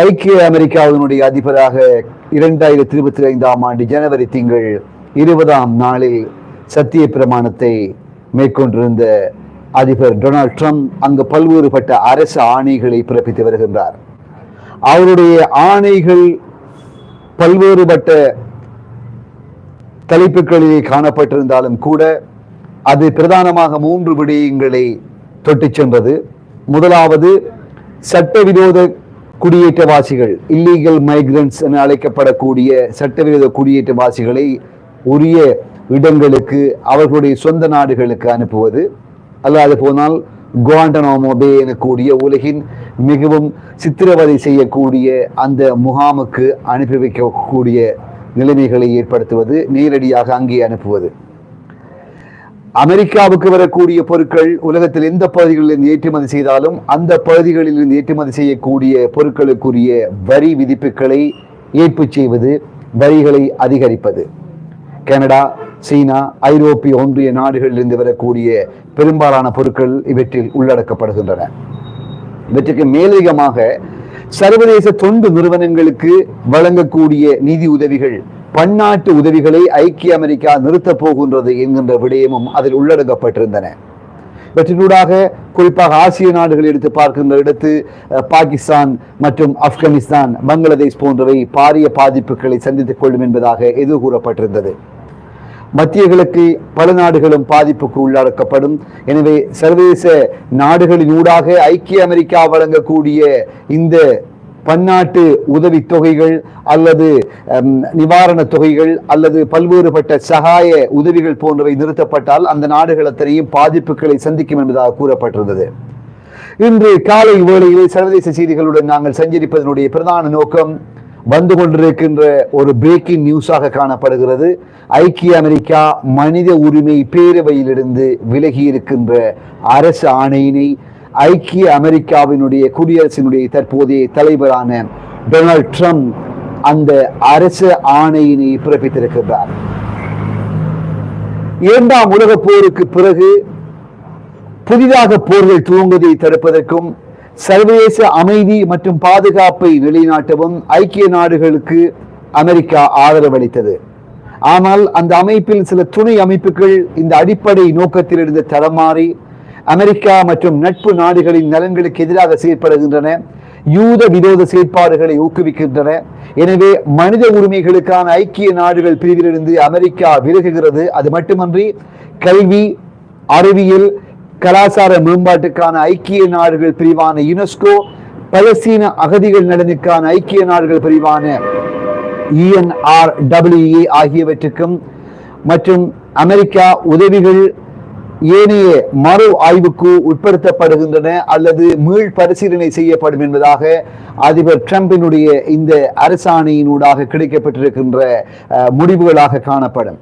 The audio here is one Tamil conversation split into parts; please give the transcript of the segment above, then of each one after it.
ஐக்கிய அமெரிக்காவினுடைய அதிபராக இரண்டாயிரத்தி இருபத்தி ஐந்தாம் ஆண்டு ஜனவரி திங்கள் இருபதாம் நாளில் சத்திய பிரமாணத்தை மேற்கொண்டிருந்த அதிபர் டொனால்ட் ட்ரம்ப் அங்கு பல்வேறுபட்ட அரசு ஆணைகளை பிறப்பித்து வருகின்றார். அவருடைய ஆணைகள் பல்வேறுபட்ட தலைப்புகளிலே காணப்பட்டிருந்தாலும் கூட அது பிரதானமாக மூன்று விடயங்களை தொட்டு சென்றது. முதலாவது சட்டவிரோத குடியேற்றவாசிகள் இல்லீகல் மைக்ரன்ட்ஸ் என அழைக்கப்படக்கூடிய சட்டவிரோத குடியேற்றவாசிகளை உரிய இடங்களுக்கு அவர்களுடைய சொந்த நாடுகளுக்கு அனுப்புவது அல்லாது போனால் குவாண்டனோமோபே எனக்கூடிய உலகின் மிகவும் சித்திரவதை செய்யக்கூடிய அந்த முகாமுக்கு அனுப்பி வைக்கக்கூடிய நிலைமைகளை ஏற்படுத்துவது நேரடியாக அங்கே அனுப்புவது. அமெரிக்காவுக்கு வரக்கூடிய பொருட்கள் உலகத்தில் எந்த பகுதிகளிலிருந்து ஏற்றுமதி செய்தாலும் அந்த பகுதிகளிலிருந்து ஏற்றுமதி செய்யக்கூடிய பொருட்களுக்குரிய வரி விதிப்புகளை ஏற்பு செய்வது வரிகளை அதிகரிப்பது. கனடா சீனா ஐரோப்பிய ஒன்றிய நாடுகளிலிருந்து வரக்கூடிய பெரும்பாலான பொருட்கள் இவற்றில் உள்ளடக்கப்படுகின்றன. இவற்றுக்கு மேலதிகமாக சர்வதேச தொண்டு நிறுவனங்களுக்கு வழங்கக்கூடிய நிதி உதவிகள் பன்னாட்டு உதவிகளை ஐக்கிய அமெரிக்கா நிறுத்தப் போகின்றது என்கின்ற விடயமும் அதில் உள்ளடங்கப்பட்டிருந்தன. இவற்றினூடாக குறிப்பாக ஆசிய நாடுகள் எடுத்து பார்க்கின்ற இடத்து பாகிஸ்தான் மற்றும் ஆப்கானிஸ்தான் பங்களாதேஷ் போன்றவை பாரிய பாதிப்புகளை சந்தித்துக் கொள்ளும் என்பதாக எது கூறப்பட்டிருந்தது. மத்திய கிழக்கு பல நாடுகளும் பாதிப்புக்கு உள்ளடக்கப்படும். எனவே சர்வதேச நாடுகளின் ஊடாக ஐக்கிய அமெரிக்கா வழங்கக்கூடிய இந்த பன்னாட்டு உதவித் தொகைகள் அல்லது நிவாரண நிவாரணத் தொகைகள் அல்லது பல்வேறுபட்ட சகாய உதவிகள் போன்றவை நிறுத்தப்பட்டால் அந்த நாடுகள் அத்தனையும் பாதிப்புகளை சந்திக்கும் என்பதாக கூறப்பட்டிருந்தது. இன்று காலை வேளையில் சர்வதேச செய்திகளுடன் நாங்கள் சஞ்சரிப்பதனுடைய பிரதான நோக்கம் வந்து கொண்டிருக்கின்ற ஒரு பிரேக்கிங் நியூஸாக காணப்படுகிறது. ஐக்கிய அமெரிக்கா மனித உரிமை பேரவையிலிருந்து விலகி இருக்கின்ற அரசு ஆணையினை ஐக்கிய அமெரிக்காவினுடைய குடியரசினுடைய தற்போதைய தலைவரான டொனால்ட் ட்ரம்ப் அந்த அரசு ஆணையினை பிறப்பித்திருக்கிறார் இரண்டாம் உலக போருக்கு பிறகு புதிதாக போர்கள் துவங்குவதை தடுப்பதற்கும் சர்வதேச அமைதி மற்றும் பாதுகாப்பை நிலைநாட்டவும் ஐக்கிய நாடுகளுக்கு அமெரிக்கா ஆதரவளித்தது ஆனால் அந்த அமைப்பில் சில துணை அமைப்புகள் இந்த அடிப்படை நோக்கத்திலிருந்து தடமாறி அமெரிக்கா மற்றும் நட்பு நாடுகளின் நலன்களுக்கு எதிராக செயற்படுகின்றன யூத விரோத செயற்பாடுகளை ஊக்குவிக்கின்றன. எனவே மனித உரிமைகளுக்கான ஐக்கிய நாடுகள் பிரிவிலிருந்து அமெரிக்கா விலகுகிறது. அது மட்டுமன்றி கல்வி அறிவியல் கலாச்சார மேம்பாட்டுக்கான ஐக்கிய நாடுகள் பிரிவான யுனெஸ்கோ பலஸ்தீன அகதிகள் நலனுக்கான ஐக்கிய நாடுகள் பிரிவான யுஎன்ஆர்டபிள்யூஏ ஆகியவற்றுக்கும் மற்றும் அமெரிக்கா உதவிகள் ஏனைய மறு ஆய்வுக்கு உட்படுத்தப்படுகின்றன அல்லது மீள் பரிசீலனை செய்யப்படும் என்பதாக அதிபர் ட்ரம்பினுடைய இந்த அரசாணையினூடாக கிடைக்கப்பட்டிருக்கின்ற முடிவுகளாக காணப்படும்.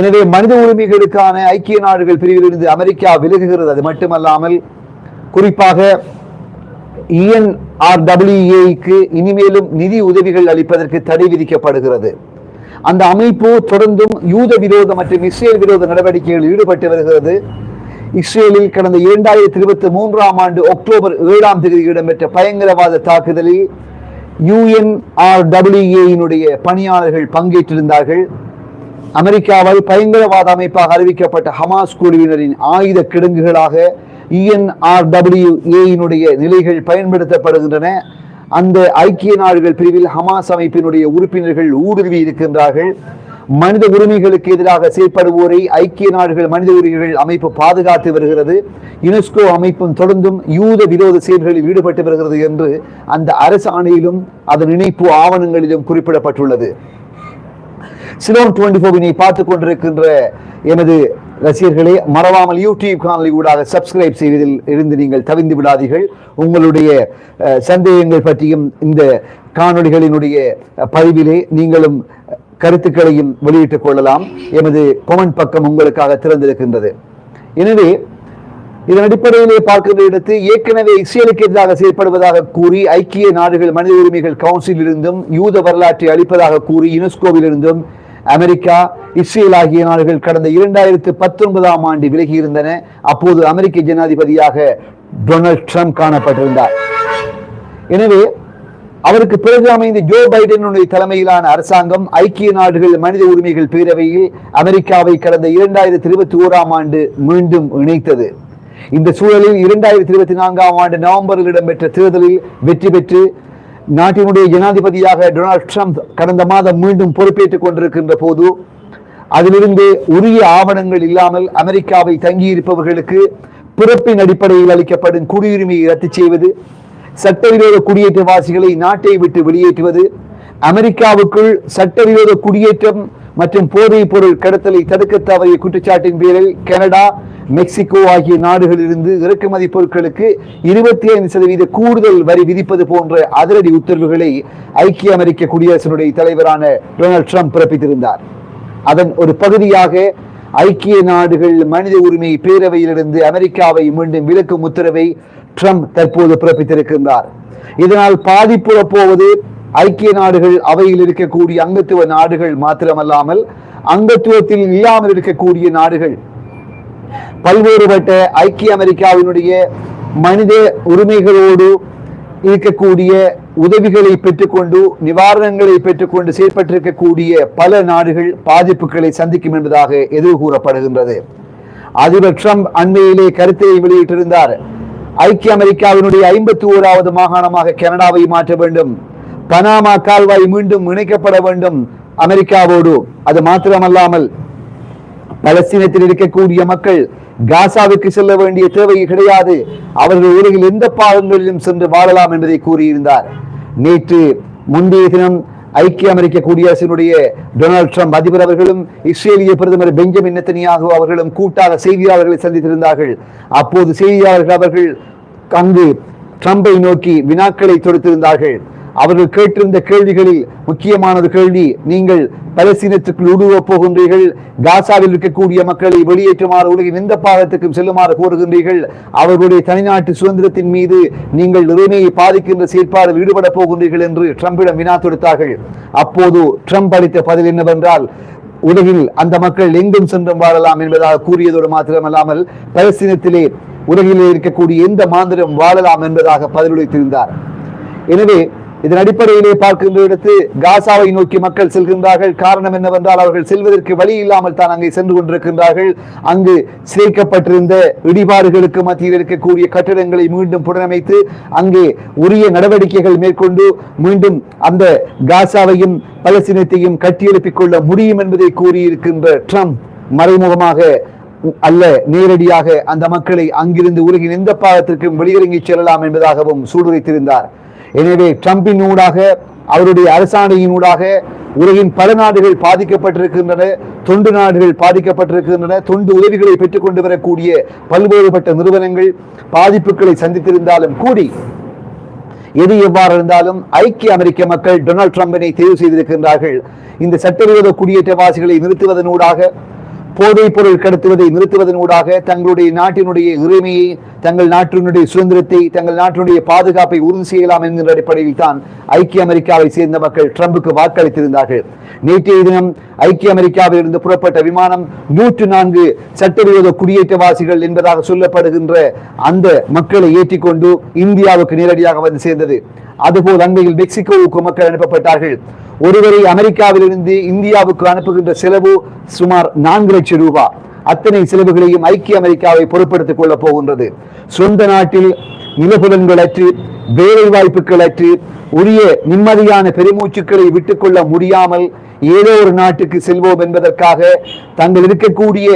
எனவே மனித உரிமைகளுக்கான ஐக்கிய நாடுகள் பிரிவிலிருந்து அமெரிக்கா விலகுகிறது. அது மட்டுமல்லாமல் குறிப்பாக இஎன்ஆர்டபிள்யூஏக்கு இனிமேலும் நிதி உதவிகள் அளிப்பதற்கு தடை விதிக்கப்படுகிறது. அந்த அமைப்பு தொடர்ந்தும் யூத விரோத மற்றும் இஸ்ரேல் விரோத நடவடிக்கைகளில் ஈடுபட்டு வருகிறது. இஸ்ரேலில் கடந்த இரண்டாயிரத்தி இருபத்தி மூன்றாம் ஆண்டு அக்டோபர் ஏழாம் தேதி இடம்பெற்ற பயங்கரவாத தாக்குதலில் யுஎன்ஆர்டபிள்யூஏயினுடைய பணியாளர்கள் பங்கேற்றிருந்தார்கள். அமெரிக்காவால் பயங்கரவாத அமைப்பாக அறிவிக்கப்பட்ட ஹமாஸ் குழுவினரின் ஆயுத கிடங்குகளாக இஎன்ஆர்டபிள்யூஏயினுடைய நிலைகள் பயன்படுத்தப்படுகின்றன. அந்த ஐக்கிய நாடுகள் பிரிவில் ஹமாஸ் அமைப்பினுடைய உறுப்பினர்கள் ஊடுருவி இருக்கின்றார்கள். மனித உரிமைகளுக்கு எதிராக செயற்படுவோரை ஐக்கிய நாடுகள் மனித உரிமைகள் அமைப்பு பாதுகாத்து வருகிறது. யுனெஸ்கோ அமைப்பும் தொடர்ந்தும் யூத விரோத செயல்களில் ஈடுபட்டு வருகிறது என்று அந்த அரசாணையிலும் அதன் இணைப்பு ஆவணங்களிலும் குறிப்பிடப்பட்டுள்ளது. சிலோன் டுவெண்டி ஃபோவினை பார்த்து கொண்டிருக்கின்ற எனது ரசிகர்களே மறவாமல் யூடியூப் காணொலி ஊடாக சப்ஸ்கிரைப் செய்வதில் இருந்து நீங்கள் தவிந்து விடாதீர்கள். உங்களுடைய சந்தேகங்கள் பற்றியும் இந்த காணொளிகளினுடைய பதிவிலே நீங்களும் கருத்துக்களையும் வெளியிட்டுக் கொள்ளலாம். எமது கொமெண்ட் பக்கம் உங்களுக்காக திறந்திருக்கின்றது. எனவே இதன் அடிப்படையிலே பார்க்கின்ற இடத்து ஏற்கனவே இஸ்ரேலுக்கு எதிராக செயல்படுவதாக கூறி ஐக்கிய நாடுகள் மனித உரிமைகள் கவுன்சிலிருந்தும் யூத வரலாற்றை அளிப்பதாக கூறி யுனெஸ்கோவிலிருந்தும் அமெரிக்கா இஸ்ரேல் ஆகிய நாடுகள் கடந்த இரண்டாயிரத்து பத்தொன்பதாம் ஆண்டு விலகி இருந்தன அப்போது அமெரிக்க ஜனாதிபதியாக டொனால்ட் ட்ரம்ப் காணப்பட்டிருந்தார். எனவே அவருக்கு பிறகு அமைந்த ஜோ பைடனுடைய தலைமையிலான அரசாங்கம் ஐக்கிய நாடுகள் மனித உரிமைகள் பேரவையில் அமெரிக்காவை கடந்த இரண்டாயிரத்தி இருபத்தி ஓராம் ஆண்டு மீண்டும் இணைத்தது. இந்த சூழலில் இரண்டாயிரத்தி இருபத்தி நான்காம் ஆண்டு நவம்பரில் இடம்பெற்ற தேர்தலில் வெற்றி பெற்று நாட்டினுடைய ஜனாதிபதியாக டொனால்ட் ட்ரம்ப் கடந்த மாதம் மீண்டும் பொறுப்பேற்றுக் கொண்டிருக்கின்ற போது அதிலிருந்து உரிய ஆவணங்கள் இல்லாமல் அமெரிக்காவில் தங்கியிருப்பவர்களுக்கு பிறப்பின் அடிப்படையில் அளிக்கப்படும் குடியுரிமையை ரத்து செய்வது சட்டவிரோத குடியேற்றவாசிகளை நாட்டை விட்டு வெளியேற்றுவது அமெரிக்காவுக்குள் சட்டவிரோத குடியேற்றம் மற்றும் போதைப் பொருள் கடத்தலை தடுக்க தவறிய குற்றச்சாட்டின் பேரில் கனடா மெக்சிகோ ஆகிய நாடுகளிலிருந்து இறக்குமதி பொருட்களுக்கு இருபத்தி ஐந்து சதவீத கூடுதல் வரி விதிப்பது போன்ற அதிரடி உத்தரவுகளை ஐக்கிய அமெரிக்க குடியரசினுடைய தலைவரான டொனால்ட் ட்ரம்ப் பிறப்பித்திருந்தார். அதன் ஒரு பகுதியாக ஐக்கிய நாடுகள் மனித உரிமை பேரவையிலிருந்து அமெரிக்காவை மீண்டும் விலக்கும் உத்தரவை ட்ரம்ப் தற்போது பிறப்பித்திருக்கின்றார். இதனால் பாதிப்புறப்போவது ஐக்கிய நாடுகள் அவையில் இருக்கக்கூடிய அங்கத்துவ நாடுகள் மாத்திரமல்லாமல் அங்கத்துவத்தில் இல்லாமல் இருக்கக்கூடிய நாடுகள். பல்வேறுபட்ட ஐக்கிய அமெரிக்காவினுடைய மனித உரிமைகளோடு இருக்கக்கூடிய உதவிகளை பெற்றுக்கொண்டு நிவாரணங்களை பெற்றுக்கொண்டு செயற்பட்டிருக்கக்கூடிய பல நாடுகள் பாதிப்புகளை சந்திக்கும் என்பதாக எதிர்கூறப்படுகின்றது. அதிபர் ட்ரம்ப் அண்மையிலே கருத்தை வெளியிட்டிருந்தார். ஐக்கிய அமெரிக்காவினுடைய ஐம்பத்தி ஓராவது மாகாணமாக கனடாவை மாற்ற வேண்டும். பனாமா கால்வாய் மீண்டும் இணைக்கப்பட வேண்டும் அமெரிக்காவோடு. அது மாத்திரமல்லாமல் பலஸ்தீனத்தில் இருக்கக்கூடிய மக்கள் காசாவுக்கு செல்ல வேண்டிய தேவை கிடையாது. அவர்கள் உலகில் எந்த பாகங்களிலும் சென்று வாழலாம் என்பதை கூறியிருந்தார். நேற்று முந்தைய தினம் ஐக்கிய அமெரிக்க குடியரசினுடைய டொனால்ட் ட்ரம்ப் அதிபர் அவர்களும் இஸ்ரேலிய பிரதமர் பெஞ்சமின் நெத்தனியாகு அவர்களும் கூட்டாக செய்தியாளர்களை சந்தித்திருந்தார்கள். அப்போது செய்தியாளர்கள் அவர்கள் அங்கு ட்ரம்பை நோக்கி வினாக்களை தொடுத்திருந்தார்கள். அவர்கள் கேட்டிருந்த கேள்விகளில் முக்கியமானது கேள்வி நீங்கள் பலசீனத்துக்குள் ஊடுருவப் போகின்றீர்கள் காசாவில் இருக்கக்கூடிய மக்களை வெளியேற்றுமாறு உலகின் எந்த பாகத்துக்கும் செல்லுமாறு கோருகின்றீர்கள் அவர்களுடைய தனிநாட்டு சுதந்திரத்தின் மீது நீங்கள் உரிமையை பாதிக்கின்ற செயற்பாடு ஈடுபட போகின்றீர்கள் என்று ட்ரம்பிடம் வினா தொடுத்தார்கள் அப்போது ட்ரம்ப் அளித்த பதில் என்னவென்றால் உலகில் அந்த மக்கள் எங்கும் சென்றும் வாழலாம் என்பதாக கூறியதோடு மாத்திரமல்லாமல் பலஸ்தீனத்திலே உலகிலே இருக்கக்கூடிய எந்த மாந்திரம் வாழலாம் என்பதாக பதிலளித்திருந்தார் எனவே இதன் அடிப்படையிலே பார்க்கின்ற இடத்து காசாவை நோக்கி மக்கள் செல்கின்றார்கள். காரணம் என்னவென்றால் அவர்கள் செல்வதற்கு வழி இல்லாமல் தான் அங்கே சென்று கொண்டிருக்கின்றார்கள். அங்கு சிதைக்கப்பட்டிருந்த இடிபாடுகளுக்கு மத்தியில் இருக்கக்கூடிய கட்டிடங்களை மீண்டும் புனரமைத்து அங்கே உரிய நடவடிக்கைகள் மேற்கொண்டு மீண்டும் அந்த காசாவையும் பலஸ்தீனத்தையும் கட்டியெழுப்பிக் கொள்ள முடியும் என்பதை கூறியிருக்கின்ற ட்ரம்ப் மறைமுகமாக அல்ல நேரடியாக அந்த மக்களை அங்கிருந்து உலகின் எந்த பாகத்திற்கும் வெளியிறங்கி செல்லலாம் என்பதாகவும் சூடுரைத்திருந்தார். எனவே ட்ரம்பின் ஊடாக அவருடைய அரசாணையின் ஊடாக உலகின் பல நாடுகள் பாதிக்கப்பட்டிருக்கின்றன தொண்டு நாடுகள் பாதிக்கப்பட்டிருக்கின்றன தொண்டு உதவிகளை பெற்றுக் கொண்டு வரக்கூடிய பல்வேறுபட்ட நிறுவனங்கள் பாதிப்புகளை சந்தித்திருந்தாலும் கூடி எது எவ்வாறு இருந்தாலும் ஐக்கிய அமெரிக்க மக்கள் டொனால்ட் ட்ரம்பினை தேர்வு செய்திருக்கின்றார்கள். இந்த சட்டவிரோத குடியேற்றவாசிகளை நிறுத்துவதனூடாக போதைப் பொருள் கடத்துவதை நிறுத்துவதனூடாக தங்களுடைய நாட்டினுடைய உரிமையை தங்கள் நாட்டினுடைய சுதந்திரத்தை தங்கள் நாட்டினுடைய பாதுகாப்பை உறுதி செய்யலாம் என்கிற அடிப்படையில் தான் ஐக்கிய அமெரிக்காவை சேர்ந்த மக்கள் ட்ரம்புக்கு வாக்களித்திருந்தார்கள். நேற்றைய தினம் ஐக்கிய அமெரிக்காவில் இருந்து புறப்பட்ட விமானம் நூற்று நான்கு சட்டவிரோத குடியேற்றவாசிகள் என்பதாக சொல்லப்படுகின்ற அந்த மக்களை ஏற்றிக்கொண்டு இந்தியாவுக்கு நேரடியாக வந்து சேர்ந்தது. அதுபோல் அண்மையில் மெக்சிகோவுக்கு மக்கள் அனுப்பப்பட்டார்கள். ஒருவரை அமெரிக்காவிலிருந்து இந்தியாவுக்கு அனுப்புகின்ற செலவு சுமார் நான்கு லட்சம் ரூபாய் அத்தனை செலவுகளையும் ஐக்கிய அமெரிக்காவை பொருட்படுத்திக் கொள்ளப் போகின்றது. சொந்த நாட்டில் நிலப்புலன்கள் அற்று வேலை வாய்ப்புகள் அற்று உரிய நிம்மதியான பெருமூச்சுக்களை விட்டுக்கொள்ள முடியாமல் ஏதோ ஒரு நாட்டுக்கு செல்வோம் என்பதற்காக தங்கள் இருக்கக்கூடிய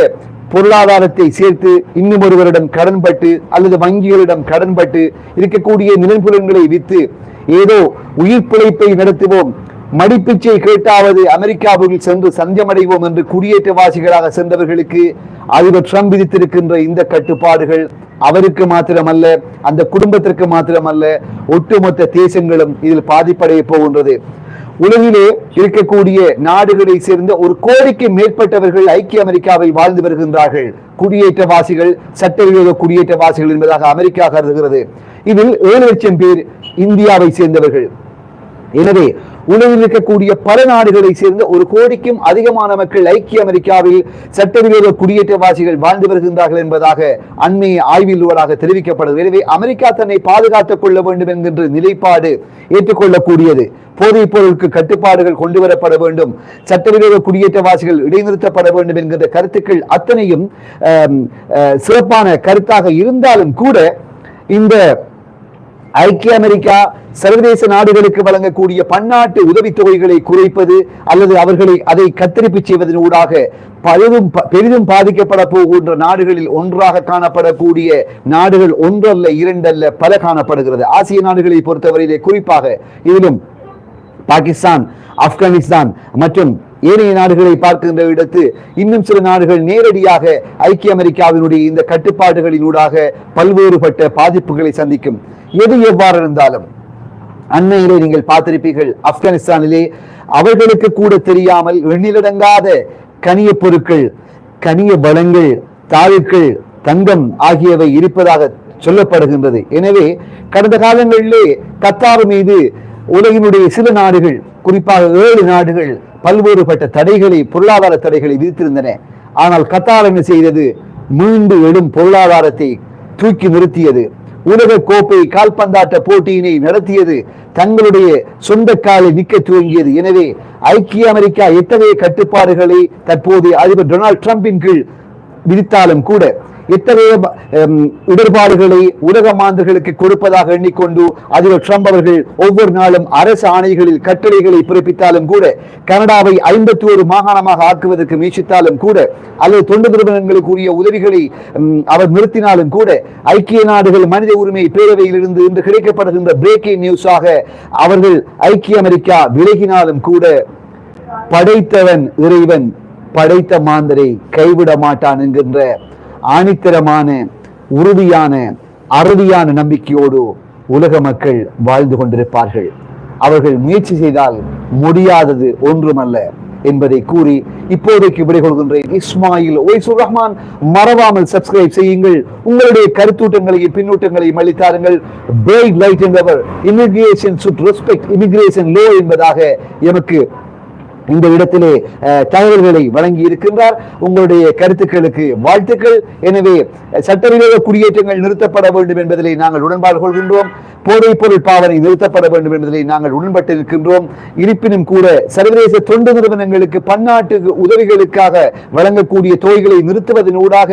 பொருளாதாரத்தை சேர்த்து இன்னும் ஒருவரிடம் கடன்பட்டு அல்லது வங்கிகளிடம் கடன்பட்டு இருக்கக்கூடிய நிலப்புலன்களை விற்று ஏதோ உயிர் பிழைப்பை நடத்துவோம். மடிப்பிச்சை கேட்டாவது அமெரிக்காவுக்கு சென்று சஞ்சமடைவோம் என்று குடியேற்றவாசிகளாக சென்றவர்களுக்கு அதிபர் ட்ரம்ப் விதித்திருக்கின்ற இந்த கட்டுப்பாடுகள் அவருக்கு மாத்திரமல்ல அந்த குடும்பத்திற்கு மாத்திரமல்ல ஒட்டுமொத்த தேசங்களும் இதில் பாதிப்படைய போகின்றது. உலகிலே இருக்கக்கூடிய நாடுகளை சேர்ந்த ஒரு கோடிக்கு மேற்பட்டவர்கள் ஐக்கிய அமெரிக்காவில் வாழ்ந்து வருகின்றார்கள். குடியேற்றவாசிகள் சட்டவிரோத குடியேற்றவாசிகள் என்பதாக அமெரிக்கா கருதுகிறது. இதில் ஏழு லட்சம் பேர் இந்தியாவை சேர்ந்தவர்கள். எனவே உலகில் இருக்கக்கூடிய பல நாடுகளை சேர்ந்த ஒரு கோடிக்கும் அதிகமான மக்கள் ஐக்கிய அமெரிக்காவில் சட்டவிரோத குடியேற்றவாசிகள் வாழ்ந்து வருகின்றார்கள் என்பதாக அண்மைய ஆய்விலூடாக தெரிவிக்கப்படுது. எனவே அமெரிக்கா தன்னை பாதுகாத்துக் கொள்ள வேண்டும் என்கின்ற நிலைப்பாடு ஏற்றுக்கொள்ளக்கூடியது. போதைப் பொருளுக்கு கட்டுப்பாடுகள் கொண்டு வரப்பட வேண்டும். சட்டவிரோத குடியேற்றவாசிகள் இடைநிறுத்தப்பட வேண்டும் என்கின்ற கருத்துக்கள் அத்தனையும் அஹ், சிறப்பான கருத்தாக இருந்தாலும் கூட இந்த ஐக்கிய அமெரிக்கா சர்வதேச நாடுகளுக்கு வழங்கக்கூடிய பன்னாட்டு உதவித்தொகைகளை குறைப்பது அல்லது அவர்களை அதை கத்தரிப்பு செய்வதன் ஊடாக பலரும் ப- பெரிதும் பாதிக்கப்பட போகின்ற நாடுகளில் ஒன்றாக காணப்படக்கூடிய நாடுகள் ஒன்றல்ல இரண்டல்ல பல காணப்படுகிறது. ஆசிய நாடுகளை பொறுத்தவரையிலே குறிப்பாக இதிலும் பாகிஸ்தான் ஆப்கானிஸ்தான் மற்றும் ஏனைய நாடுகளை பார்க்கின்ற இடத்து இன்னும் சில நாடுகள் நேரடியாக ஐக்கிய அமெரிக்காவினுடைய இந்த கட்டுப்பாடுகளினூடாக பல்வேறுபட்ட பாதிப்புகளை சந்திக்கும். எது எவ்வாறு இருந்தாலும் அண்மையிலே நீங்கள் பார்த்திருப்பீர்கள் ஆப்கானிஸ்தானிலே அவர்களுக்கு கூட தெரியாமல் எண்ணிலடங்காத கனிய பொருட்கள் கனிய வளங்கள் தாழுக்கள் தங்கம் ஆகியவை இருப்பதாக சொல்லப்படுகின்றது. எனவே கடந்த காலங்களிலே கத்தார் மீது உலகினுடைய சில நாடுகள் குறிப்பாக ஏழு நாடுகள் பல்வேறுபட்ட தடைகளை பொருளாதார தடைகளை விதித்திருந்தன. ஆனால் கத்தார் என்ன செய்தது? மீண்டு எழும் பொருளாதாரத்தை தூக்கி நிறுத்தியது. உலக கோப்பை கால்பந்தாட்ட போட்டியினை நடத்தியது. தங்களுடைய சொந்த காலை நிற்க துவங்கியது. எனவே ஐக்கிய அமெரிக்கா எத்தகைய கட்டுப்பாடுகளை தற்போது அதிபர் டொனால்ட் ட்ரம்பின் கீழ் விதித்தாலும் கூட இத்தகைய இடர்பாடுகளை உலக மாந்தர்களுக்கு கொடுப்பதாக எண்ணிக்கொண்டு அதிபர் ட்ரம்ப் அவர்கள் ஒவ்வொரு நாளும் அரசு ஆணைகளில் கட்டளைகளை பிறப்பித்தாலும் கூட கனடாவை ஐம்பத்தி ஒரு மாகாணமாக ஆக்குவதற்கு முயற்சித்தாலும் கூட அல்லது தொண்டு நிறுவனங்களுக்குரிய உதவிகளை அவர் நிறுத்தினாலும் கூட ஐக்கிய நாடுகள் மனித உரிமை பேரவையிலிருந்து இன்று கிடைக்கப்படுகின்ற பிரேக்கிங் நியூஸாக அவர்கள் ஐக்கிய அமெரிக்கா விலகினாலும் கூட படைத்தவன் இறைவன் படைத்த மாந்தரை கைவிட மாட்டான் என்கின்ற ஆணித்தரமான உறுதியான அறுதியான நம்பிக்கையோடு உலக மக்கள் வாழ்ந்து கொண்டிருப்பார்கள். அவர்கள் முயற்சி செய்தால் முடியாதது ஒன்றுமல்ல என்பதை கூறி இப்போதைக்கு விடைகொள்கின்றேன் இஸ்மாயில் ஒய்சூர் ரஹ்மான் மறவாமல் சப்ஸ்கிரைப் செய்யுங்கள். உங்களுடைய கருத்தூட்டங்களையும் பின்னூட்டங்களையும் அளித்தாருங்கள். பிரேக் லைட் என்பவர் immigration should respect immigration law என்பதாக எமக்கு இந்த இடத்திலே தகவல்களை வழங்கி இருக்கின்றார் உங்களுடைய கருத்துக்களுக்கு வாழ்த்துக்கள். எனவே சட்டவிரோத குடியேற்றங்கள் நிறுத்தப்பட வேண்டும் என்பதிலே நாங்கள் உடன்பாடு கொள்கின்றோம். போதைப் பொருள் பாவனை நிறுத்தப்பட வேண்டும் என்பதிலே நாங்கள் உடன்பட்டிருக்கின்றோம் இருப்பினும் கூட சர்வதேச தொண்டு நிறுவனங்களுக்கு பன்னாட்டு உதவிகளுக்காக வழங்கக்கூடிய தொகைகளை நிறுத்துவதன் ஊடாக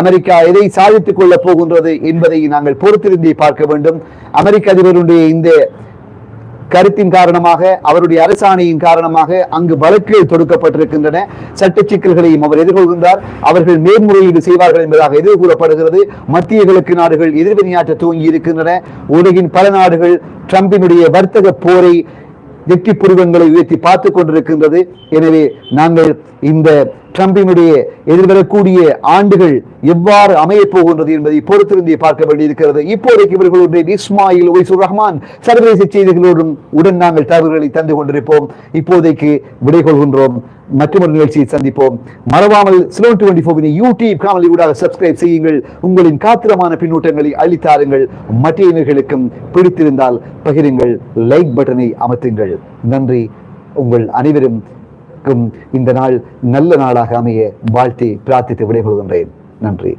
அமெரிக்கா எதை சாதித்துக் கொள்ளப் போகின்றது என்பதை நாங்கள் பொறுத்திருந்தே பார்க்க வேண்டும். அமெரிக்க அதிபருடைய இந்த கருத்தின் காரணமாக அவருடைய அரசாணையின் காரணமாக அங்கு வழக்குகள் தொடுக்கப்பட்டிருக்கின்றன. சட்ட சிக்கல்களையும் அவர் எதிர்கொள்கின்றார். அவர்கள் மேல்முறையீடு செய்வார்கள் என்பதாக எதிர்கூறப்படுகிறது. மத்திய கிழக்கு நாடுகள் எதிர்வினையாற்ற துவங்கி இருக்கின்றன. உலகின் பல நாடுகள் ட்ரம்பினுடைய வர்த்தக போரை வெற்றி புருவங்களை உயர்த்தி பார்த்து கொண்டிருக்கின்றது. எனவே நாங்கள் இந்த ட்ரம்பினுடைய எதிர்வரக்கூடிய ஆண்டுகள் எவ்வாறு அமையப் போகின்றது என்பதை பொறுத்திருந்தே பார்க்க வேண்டியிருக்கிறது. இப்போதைக்கு இவர்களுடைய இஸ்மாயில் ஒய்சுர் ரஹ்மான் சர்வதேச செய்திகளோடும் உடன் நாங்கள் தகவல்களை தந்து கொண்டிருப்போம். இப்போதைக்கு விடை கொள்கின்றோம். மற்றொரு நிகழ்ச்சியை சந்திப்போம். மறவாமல் ஸ்லோன் டுவெண்டி ஃபோவினை யூடியூப் காணொலி ஊடாக சப்ஸ்கிரைப் செய்யுங்கள். உங்களின் காத்திரமான பின்னூட்டங்களை அளித்தாருங்கள் மற்ற இனர்களுக்கும் பிடித்திருந்தால் பகிருங்கள். லைக் பட்டனை அமர்த்துங்கள். நன்றி. உங்கள் அனைவரும் அனைவருக்கும் இந்த நாள் நல்ல நாளாக அமைய வாழ்த்தி பிரார்த்தித்து விடைபெறுகின்றேன். நன்றி.